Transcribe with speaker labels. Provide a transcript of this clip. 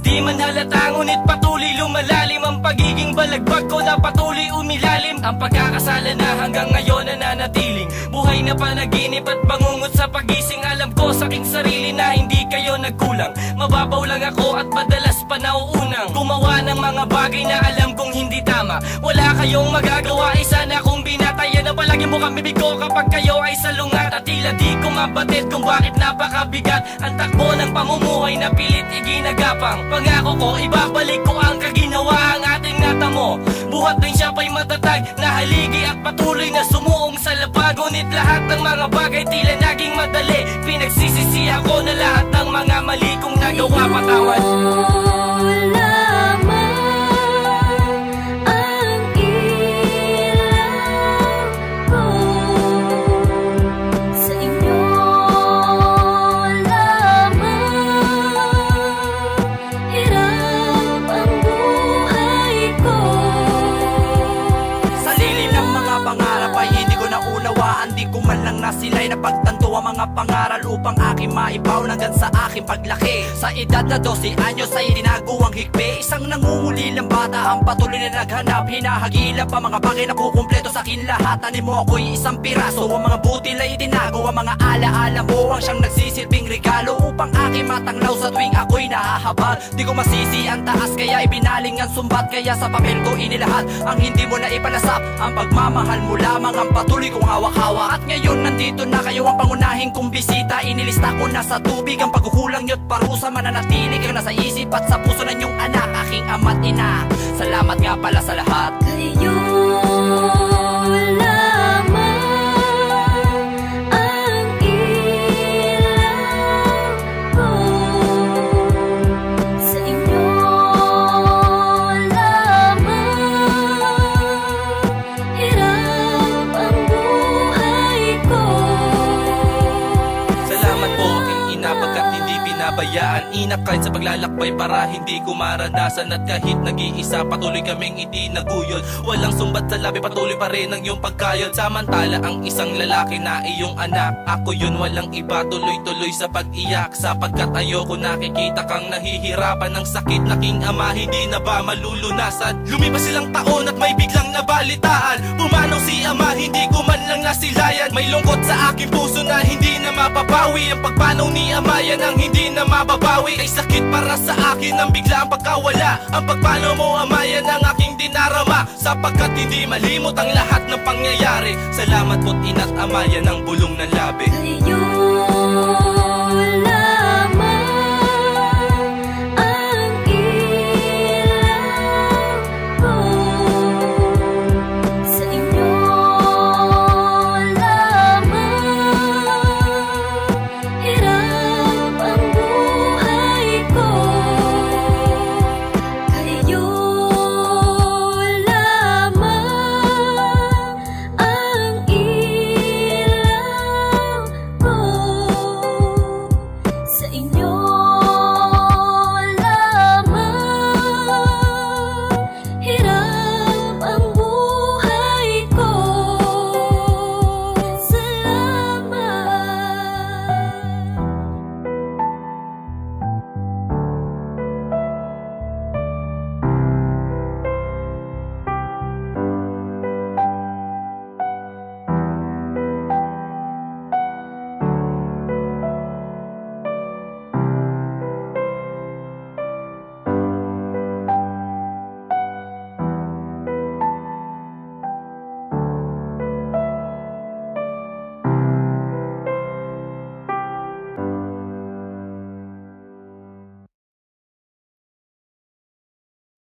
Speaker 1: Di man halata ngunit patuloy lumalalim Ang pagiging balagbag ko. Na patuloy umilalim Ang pagkakasala na hanggang ngayon nananatiling Buhay na panaginip at bangungot sa pagising. Alam ko sa aking sarili na hindi kayo nagkulang. Mababaw lang ako at madalas pa nauunang Gumawa ng mga bagay na alam kong hindi tama. Wala kayong magagawa, isa na kung binatayan Na palagi mo kang bibig ko kapag kayo ay salungat. At tila di ko mabatid kung bakit napakabigat. Ang takbo ng pamumuhay na pilit iginagapang Pangako ko, ibabalik ko ang kaginawa ang ating natamo. Buhat din siya pa'y matatag na haligi at patuloy na sumuong sa labag. Ngunit lahat ng mga bagay tila naging madali. Pinagsisisi ako na lahat ng mga mali kong nagawa. Patawad
Speaker 2: Lang nasilay na pagtanto ang mga pangaral Upang aking maipaw hanggang sa aking paglaki. Sa edad na 12 anyos ay tinago ang Isang nangungulilang bata ang patuloy na naghanap. Hinahagilap ang mga bagay na kukumpleto sa akin lahat. Ani mo ako'y isang piraso. Ang mga butil ay itinago Ang mga alaala mo ang siyang nagsisilbing regalo Upang aking matanglaw. Sa tuwing ako'y nahahabag Di ko masisi ang taas. Kaya ibinaling ang sumbat. Kaya sa papel ko inilahat. Ang hindi mo na ipalasap Ang pagmamahal mo lamang ang patuloy kong hawak-hawak. At ngayon nandito na kayo ang pangunahing kong bisita Inilista ko na sa tubig ang pagkukulang niyo't parusa Mananatili kayo nasa isip at sa puso ng inyong anak Aking ama't ina. Salamat nga pala sa lahat.
Speaker 3: Kayo
Speaker 1: hindi pinabayaan Inak kahit sa paglalakbay para hindi ko maranasan At kahit nag-iisa patuloy kaming hindi naguyod Walang sumbat sa labi patuloy pa rin ang iyong pagkayod. Samantala ang isang lalaki na iyong anak Ako yun walang iba. Tuloy-tuloy sa pag-iyak Sapagkat ayoko nakikita kang nahihirapan ng sakit. Naking ama hindi na ba malulunasan? Lumipas silang taon at may biglang nabalitaan. Pumanaw si ama hindi ko man lang nasilayan. May lungkot sa aking puso na hindi na mapapawi Ang pagpanaw ni ama. Yan ang hindi na mababawi Ay sakit para sa akin ang biglang pagkawala. Ang pagpanaw mo ama yan ang aking dinarama. Sapagkat hindi malimot ang lahat ng pangyayari. Salamat po't ina't ama yan ang bulong ng labi.
Speaker 3: Kayo